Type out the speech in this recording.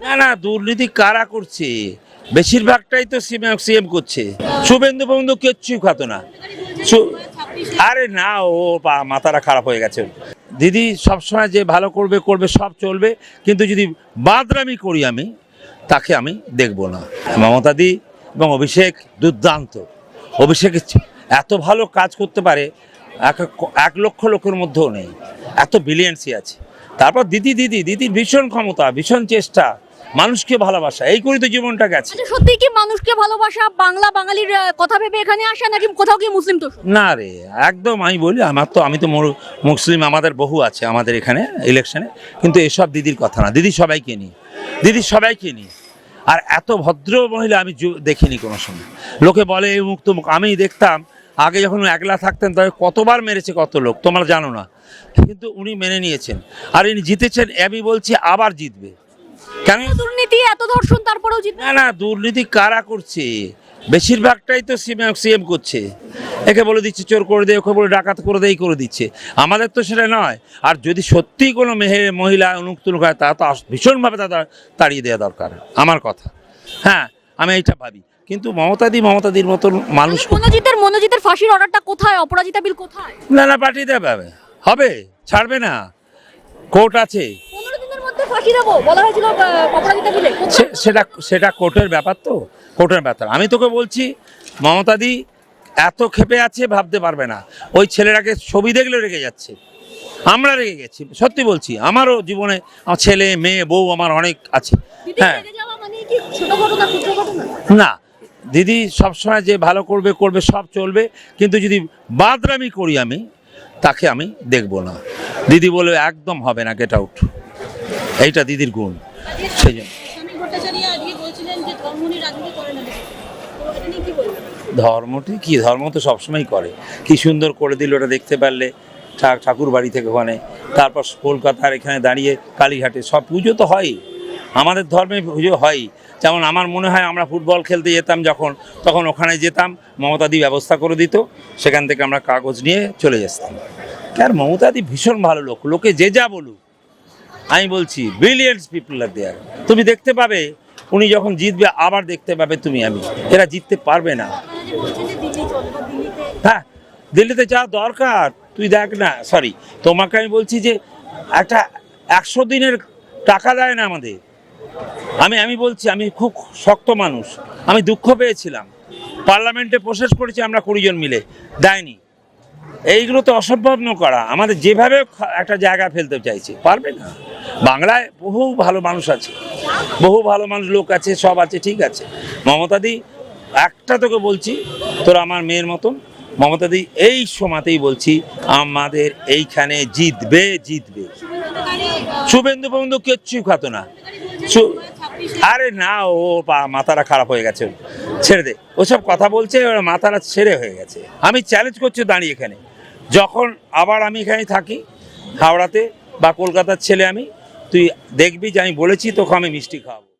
না না, দুর্নীতি কারা করছে? বেশিরভাগটাই তো সিএম করছে। শুভেন্দু বন্ধু কিচ্ছুই খাত না। আরে না, ও বা- মাথাটা খারাপ হয়ে গেছে। দিদি সবসময় যে ভালো করবে করবে, সব চলবে। কিন্তু যদি বাদরামি করি আমি, তাকে আমি দেখব না। মমতাদি এবং অভিষেক দুর্দান্ত। অভিষেক এত ভালো কাজ করতে পারে, এক এক লক্ষ লোকের মধ্যেও নেই। এত বিলিয়েন্সি আছে। তারপর দিদি দিদি, দিদির ভীষণ ক্ষমতা, ভীষণ চেষ্টা। মানুষকে ভালোবাসা এই করে তো জীবনটা গেছে। আচ্ছা সত্যি কি মানুষকে ভালোবাসা বাংলা বাঙালির কথা ভেবে এখানে আসা নাকি কোথাও কি মুসলিম তো না রে একদম আমি বলি আমার তো আমি তো মুসলিম আমাদের বহু আছে আমাদের এখানে ইলেকশনে কিন্তু এসব দিদির কথা না। দিদি সবাইকে নিই দিদি সবাইকে নিই আর এত ভদ্র মহিলা আমি দেখিনি কোনো সময়। লোকে বলে এই মুক্ত মুখ। আমি দেখতাম আগে যখন একলা থাকতেন তবে কতবার মেরেছে কত লোক তোমরা জানো না। কিন্তু উনি মেনে নিয়েছেন। আর ইনি জিতেছেন আমি বলছি আবার জিতবে। কেন? দুর্নীতি এত ধর্ষণ তারপরেও না না দুর্নীতি কারা করছে? বেশিরভাগটাই তো সিএম করছে। একে বলে দিচ্ছে চোর করে দে ওকে বলে ডাকাত করে দেই করে দিচ্ছে। আমাদের তো সেটা নয়। আর যদি সত্যিই কোনো মেহে মহিলা অনুক্তুল হয় তা তো ভীষণভাবে তাদের তাড়িয়ে দেওয়া দরকার আমার কথা। হ্যাঁ আমি এইটা ভাবি। কিন্তু মমতাদি মমতাদির মতন মানুষ মনোজিতের মনোজিতের ফাঁসির অর্ডারটা কোথায়? অপরাজিতা বিল কোথায়? না না পাঠিয়ে দেবে হবে ছাড়বে না। কোর্ট আছে। সেটা সেটা কোর্টের ব্যাপার তো। কোর্টের ব্যাপার। আমি তোকে বলছি মমতাদি এত ক্ষেপে আছে ভাবতে পারবে না। ওই ছেলেটাকে ছবি দেখলে রেগে যাচ্ছে। আমরা রেগে গেছি। সত্যি বলছি আমারও জীবনে আমার ছেলে মেয়ে বউ আমার অনেক আছে। হ্যাঁ। মানে না। দিদি সবসময় যে ভালো করবে করবে সব চলবে। কিন্তু যদি বাদরামি করি আমি তাকে আমি দেখব না। দিদি বলে একদম হবে না গেট আউট এইটা দিদির গুণ। সেই জন্য। ধর্মটি কি? ধর্ম তো সবসময় করে। কি সুন্দর করে দিল ওটা দেখতে পারলে ঠাকুর বাড়ি থেকে ওখানে। তারপর কলকাতার এখানে দাঁড়িয়ে কালীঘাটে। সব পুজো তো হয়ই আমাদের ধর্মে পুজো হয়ই যেমন আমার মনে হয় আমরা ফুটবল খেলতে যেতাম যখন, তখন ওখানে যেতাম মমতাদি ব্যবস্থা করে দিত। সেখান থেকে আমরা কাগজ নিয়ে চলে যেতাম। আর মমতাদি ভীষণ ভালো লোক। লোকে যে যা বলুক। আমি বলছি ব্রিলিয়েন্টস পিপল আর দেয়ার তুমি দেখতে পাবে, উনি যখন জিতবে, আবার দেখতে পাবে তুমি, আমি। এরা জিততে পারবে না। হ্যাঁ দিল্লিতে যা দরকার। তুই দেখ না সরি তোমাকে আমি বলছি যে, একটা একশো দিনের টাকা দেয় না আমাদের। আমি আমি বলছি, আমি খুব শক্ত মানুষ। আমি দুঃখ পেয়েছিলাম। পার্লামেন্টে প্রসেস করেছি আমরা কুড়িজন মিলে। দেয়নি। এইগুলো তো অসম্ভব করা আমাদের যেভাবে একটা জায়গা ফেলতে চাইছে, পারবে না। বাংলায় বহু ভালো মানুষ আছে। বহু ভালো মানুষ লোক আছে, সব আছে, ঠিক আছে। মমতাদি, একটা তোকে বলছি, তোর আমার মেয়ের মতন। মমতাদি, এই সময়তেই বলছি, আমাদের এইখানে জিতবে জিতবে। শুভেন্দু বন্ধু কিচ্ছুই খাতো না। আরে না, ও বা- মাথাটা খারাপ হয়ে গেছে। ছেড়ে দে। ওসব কথা বলছে, ওর মাথাটা ছেড়ে হয়ে গেছে। আমি চ্যালেঞ্জ করছি দাঁড়িয়ে এখানে। যখন আবার আমি এখানে থাকি, হাওড়াতে বা কলকাতার ছেলে আমি তুই দেখবি যে আমি বলেছি তোকে আমি মিষ্টি খাওয়াবো।